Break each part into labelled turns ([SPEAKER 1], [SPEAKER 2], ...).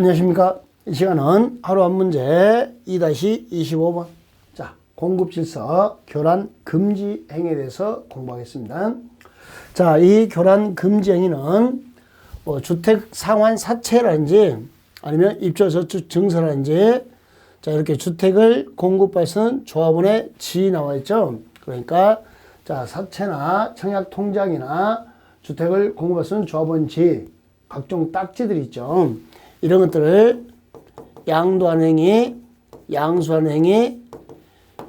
[SPEAKER 1] 안녕하십니까. 이 시간은 하루 한 문제 2-25번. 자, 공급 질서 교란 금지 행위에 대해서 공부하겠습니다. 자, 이 교란 금지 행위는 뭐 주택 상환 사채라든지 아니면 입주 저축 증서라든지 자, 이렇게 주택을 공급할 수 있는 조합원의 지 나와 있죠. 그러니까 자, 사채나 청약 통장이나 주택을 공급할 수 있는 조합원 지 각종 딱지들 있죠. 이런 것들을 양도하는 행위, 양수하는 행위,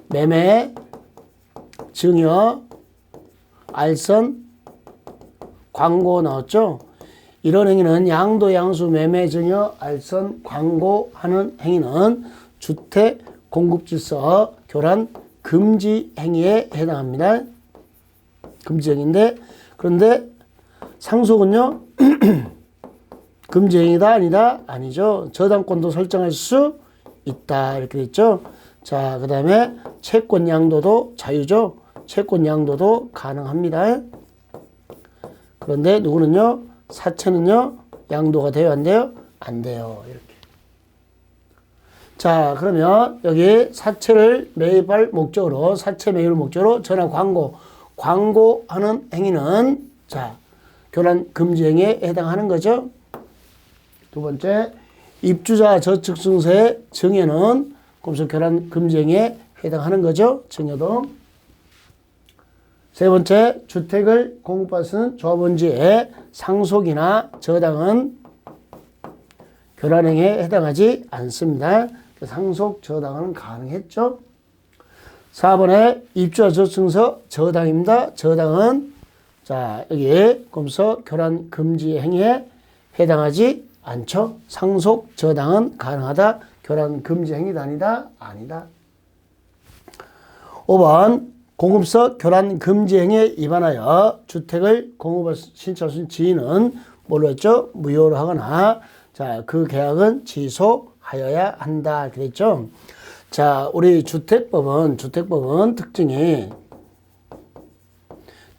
[SPEAKER 1] 매매, 증여, 알선, 광고 나왔죠? 이런 행위는 양도, 양수, 매매, 증여, 알선, 광고하는 행위는 주택 공급 질서 교란 금지 행위에 해당합니다. 금지 행위인데 그런데 상속은요? 금지 행위다 아니다 아니죠. 저당권도 설정할 수 있다 이렇게 됐죠. 자, 그 다음에 채권 양도도 자유죠. 채권 양도도 가능합니다. 그런데 누구는요? 사채는요? 양도가 돼요, 안 돼요? 안 돼요. 이렇게. 자, 그러면 여기 사채를 매입할 목적으로 사채 매입을 목적으로 전화 광고 광고하는 행위는 자, 교란 금지 행위에 해당하는 거죠. 두 번째, 입주자 저축증서의 증여는 금지 행위에 해당하는 거죠. 증여도. 세 번째, 주택을 있는 조합원지의 상속이나 저당은 교란행위에 해당하지 않습니다. 상속 저당은 가능했죠. 4번에 입주자 저축증서 저당입니다. 저당은 자 여기 검서 교란 금지 행위에 해당하지 않죠. 상속 저당은 가능하다. 교란 금지 행위다 아니다? 아니다. 5번 공급서 교란 금지 행위에 위반하여 주택을 공급할 신청할 수 지인은 뭘로 했죠? 무효로 하거나 자, 그 계약은 취소하여야 한다. 됐죠? 자, 우리 주택법은 주택법은 특징이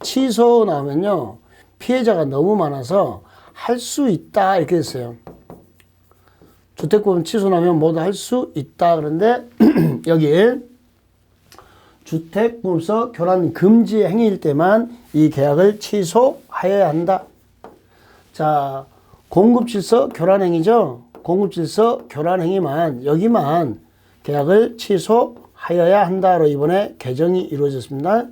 [SPEAKER 1] 취소 나오면요. 피해자가 너무 많아서 할 수 있다 이렇게 됐어요. 주택법은 취소 나면 모두 할 수 있다. 그런데 여기 주택보험서 교란 금지 행위일 때만 이 계약을 취소하여야 한다. 자, 공급질서 교란 행위죠. 공급질서 교란 행위만 여기만 계약을 취소하여야 한다로 이번에 개정이 이루어졌습니다.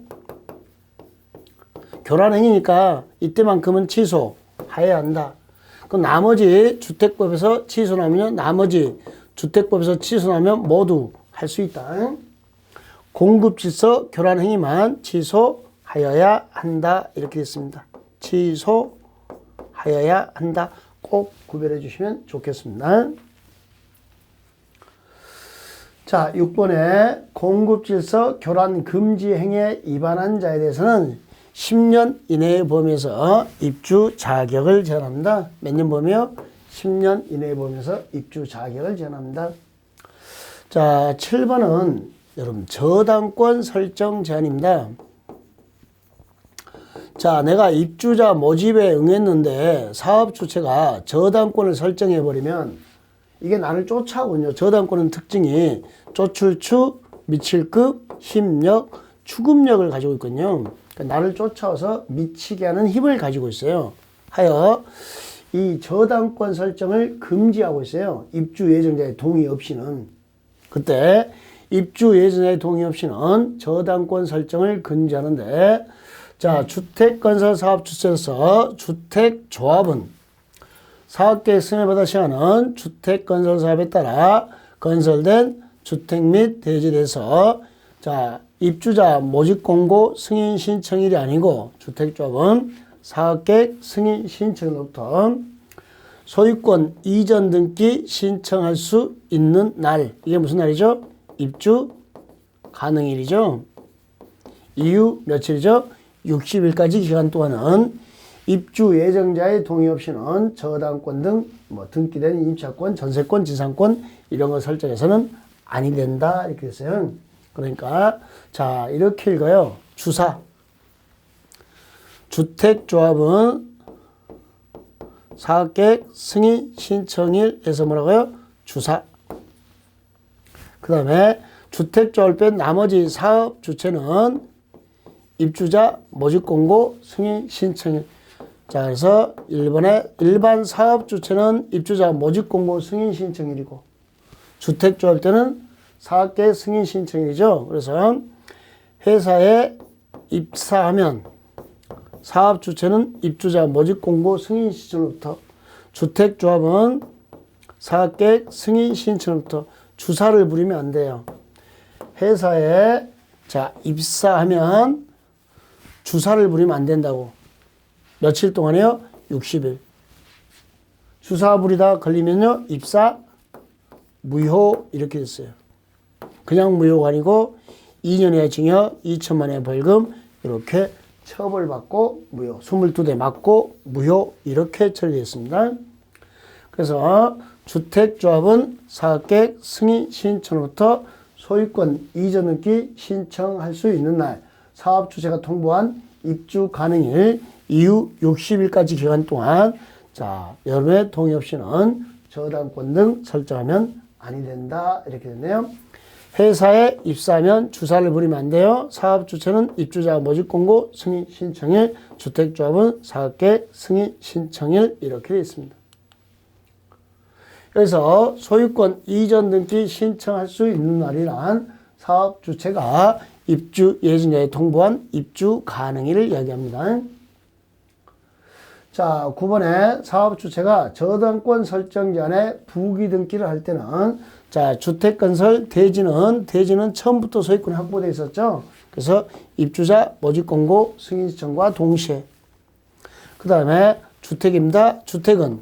[SPEAKER 1] 교란 행위니까 이때만큼은 취소 하여야 한다. 그 나머지 주택법에서 취소나면 나머지 주택법에서 취소나면 모두 할 수 있다. 공급질서 교란 행위만 취소하여야 한다. 이렇게 됐습니다. 취소하여야 한다. 꼭 구별해 주시면 좋겠습니다. 자, 6번에 공급질서 교란 금지 행위에 위반한 자에 대해서는 10년 이내의 범위에서 입주 자격을 제한합니다. 몇년 범위요? 10년 이내의 범위에서 입주 자격을 제한합니다. 자, 7번은 여러분 저당권 설정 제한입니다. 자, 내가 입주자 모집에 응했는데 사업 주체가 저당권을 설정해 버리면 이게 나를 쫓아오거든요. 저당권은 특징이 조출추, 미칠급, 힘력, 추급력을 가지고 있거든요. 그러니까 나를 쫓아와서 미치게 하는 힘을 가지고 있어요. 하여 이 저당권 설정을 금지하고 있어요. 입주 예정자의 동의 없이는. 그때 입주 예정자의 동의 없이는 저당권 설정을 금지하는데 자, 주택건설 사업 주체로서 주택조합은 사업계획 승인받아 시행하는 주택건설 사업에 따라 건설된 주택 및 대지에서 자, 입주자 모집 공고 승인 신청일이 아니고 주택조합은 사업계획 승인 신청으로부터 소유권 이전 등기 신청할 수 있는 날 이게 무슨 날이죠? 입주 가능일이죠. 이후 며칠이죠? 60일까지 기간 동안은 입주 예정자의 동의 없이는 저당권 등 뭐 등기된 임차권, 전세권, 지상권 이런 거 설정해서는 아니 된다 이렇게 했어요. 그러니까 자 이렇게 읽어요. 주사 주택조합은 사업계획 승인 신청일에서 뭐라고요? 주사. 그 다음에 주택조합을 뺀 나머지 사업 주체는 입주자 모집 공고 승인 신청일. 자, 그래서 1번에 일반 사업 주체는 입주자 모집 공고 승인 신청일이고 주택 조합 때는 사업계획 승인 신청일이죠. 그래서 회사에 입사하면 사업 주체는 입주자 모집 공고 승인 신청부터 주택조합은 사업계획 승인 신청부터 주사를 부리면 안 돼요. 회사에 자 입사하면 주사를 부리면 안 된다고. 며칠 동안이요? 60일. 주사 부리다 걸리면요 입사 무효 이렇게 됐어요. 그냥 무효가 아니고 2년의 징역 2천만 원의 벌금 이렇게 처벌받고 무효 22대 맞고 무효 이렇게 처리됐습니다. 그래서 주택조합은 사업계획 승인 신청부터 소유권 이전 등기 신청할 수 있는 날 사업 주체가 통보한 입주 가능일 이후 60일까지 기간 동안 자 여러분의 동의 없이는 저당권 등 설정하면 아니 된다 이렇게 됐네요. 회사에 입사하면 주사를 부리면 안 돼요. 사업 주체는 입주자 모집 공고 승인 신청일, 주택조합은 사업계획 승인 신청일 이렇게 되어 있습니다. 그래서 소유권 이전 등기 신청할 수 있는 날이란 사업 주체가 입주 예정자에 통보한 입주 가능일을 이야기합니다. 자, 9번에 사업 주체가 저당권 설정 전에 부기 등기를 할 때는 자, 주택 건설 대지는 대지는 처음부터 소유권이 확보되어 있었죠. 그래서 입주자 모집 공고 승인 신청과 동시에 그 다음에 주택입니다. 주택은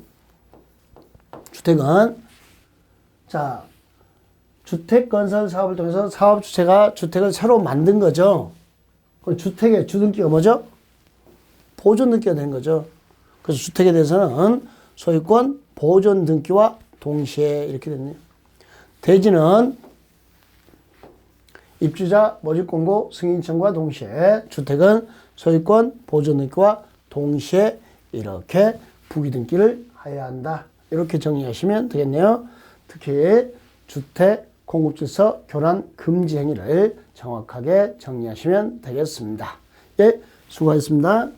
[SPEAKER 1] 주택은 자 주택 건설 사업을 통해서 사업 주체가 주택을 새로 만든 거죠. 그럼 주택의 주등기가 뭐죠? 보존 등기가 된 거죠. 그래서 주택에 대해서는 소유권 보존 등기와 동시에 이렇게 됐네요. 대지는 입주자 모집 공고 승인 청과 동시에 주택은 소유권 보존 등기와 동시에 이렇게 부기 등기를 해야 한다. 이렇게 정리하시면 되겠네요. 특히 주택 공급질서 교란 금지 행위를 정확하게 정리하시면 되겠습니다. 예, 수고하셨습니다.